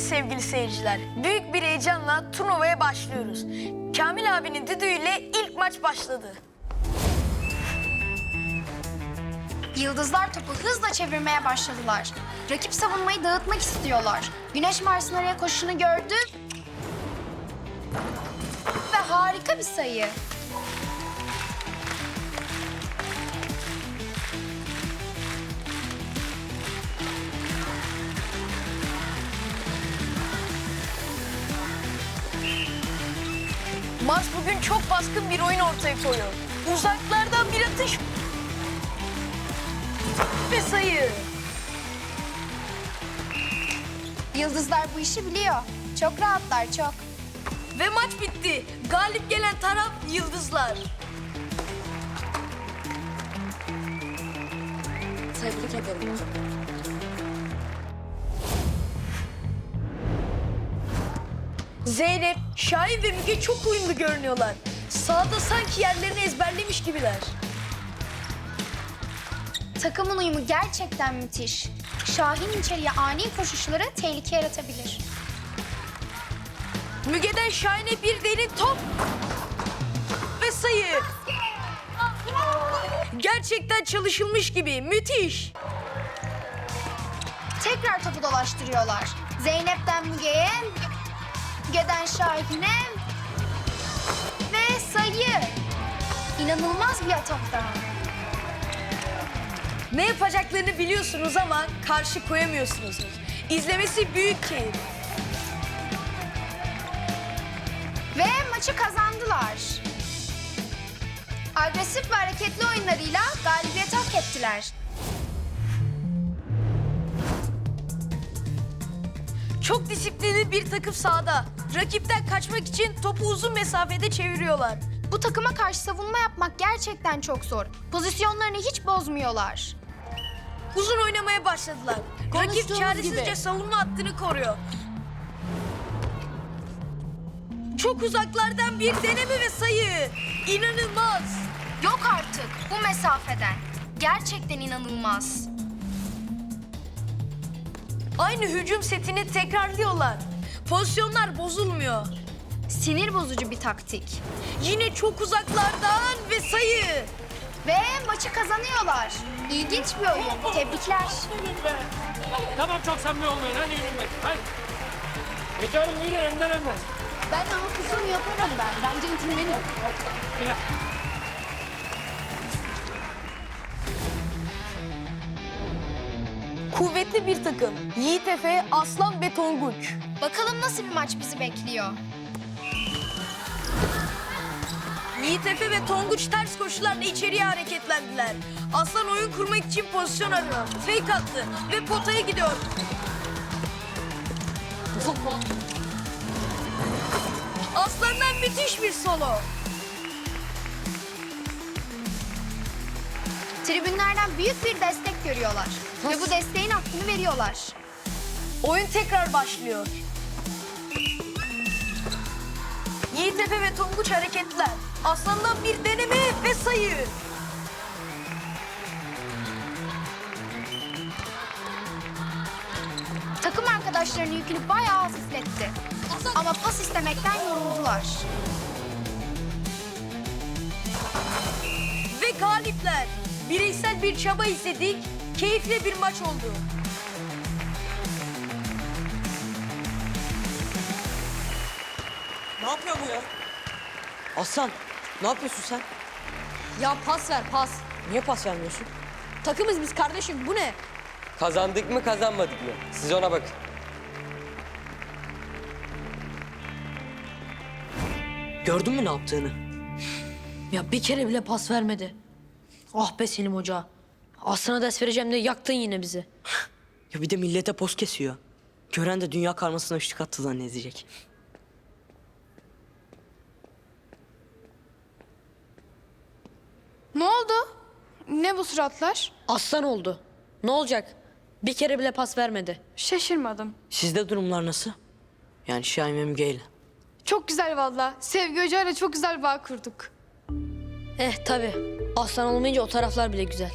sevgili seyirciler. Büyük bir heyecanla turnuvaya başlıyoruz. Kamil abinin düdüğüyle ilk maç başladı. Yıldızlar topu hızla çevirmeye başladılar. Rakip savunmayı dağıtmak istiyorlar. Güneş Mars'ın araya koşunu gördü. Ve harika bir sayı. Mars bugün çok baskın bir oyun ortaya koyuyor. Uzaklardan bir atış. Ve sayı. Yıldızlar bu işi biliyor. Çok rahatlar çok. Ve maç bitti. Galip gelen taraf Yıldızlar. Tebrik ederim. Zeynep, Şahin ve Müge çok uyumlu görünüyorlar. Sahada sanki yerlerini ezberlemiş gibiler. Takımın uyumu gerçekten müthiş. Şahin içeriye ani koşuşları tehlike yaratabilir. Müge'den Şahin'e bir derin top. Ve sayı. Gerçekten çalışılmış gibi. Müthiş. Tekrar topu dolaştırıyorlar. Zeynep'ten Müge'ye, Müge'den Şahin'e ve sayı. İnanılmaz bir atak daha. Ne yapacaklarını biliyorsunuz ama karşı koyamıyorsunuz. İzlemesi büyük keyif. Ve maçı kazandılar. Agresif ve hareketli oyunlarıyla galibiyet hak ettiler. Çok disiplinli bir takım sahada. Rakipten kaçmak için topu uzun mesafede çeviriyorlar. Bu takıma karşı savunma yapmak gerçekten çok zor. Pozisyonlarını hiç bozmuyorlar. Uzun oynamaya başladılar. Rakip çaresizce gibi. savunma hattını koruyor. Çok uzaklardan bir deneme ve sayı. İnanılmaz. Yok artık bu mesafeden. Gerçekten inanılmaz. Aynı hücum setini tekrarlıyorlar. Pozisyonlar bozulmuyor. Sinir bozucu bir taktik. Yine çok uzaklardan ve sayı. Ve maçı kazanıyorlar. İlginç bir oyun. Tebrikler. Tamam çok samimi olmayın. Hadi yürüyün bakayım. Hadi. Geçelim yürü önden önden. Ben ama kızım yaparım ben. Ben centilmenim. Kuvvetli bir takım. Yiğit Efe, Aslan ve Tonguç. Bakalım nasıl bir maç bizi bekliyor. Yiğit Efe ve Tonguç ters koşularla içeriye hareketlendiler. Aslan oyun kurmak için pozisyon arıyor. Fake attı ve potaya gidiyor. Aslan'dan müthiş bir solo. Tribünlerden büyük bir destek görüyorlar. Ve bu desteğin hakkını veriyorlar. Oyun tekrar başlıyor. Yiğit Efe ve Tonguç hareketler. Aslan'dan bir deneme ve sayı. Takım arkadaşlarının yükünü bayağı hafifletti. Ama pas istemekten yoruldular. Ve galipler. Bireysel bir çaba izledik. Keyifli bir maç oldu. Ne yapıyor bu ya? Aslan, ne yapıyorsun sen? Ya pas ver pas. Niye pas vermiyorsun? Takımız biz kardeşim. Bu ne? Kazandık mı kazanmadık mı? Siz ona bakın. Gördün mü ne yaptığını? Ya bir kere bile pas vermedi. Ah be Selim Hoca. Aslan'a ders vereceğim de yaktın yine bizi. Ya bir de millete poz kesiyor. Gören de dünya karmasına üçlük attı zannedecek. Ne oldu? Ne bu suratlar? Aslan oldu. Ne olacak? Bir kere bile pas vermedi. Şaşırmadım. Sizde durumlar nasıl? Yani Şahin ve Müge ile. Çok güzel valla. Sevgi Hoca'yla çok güzel bağ kurduk. Eh tabi. Aslan olmayınca o taraflar bile güzel.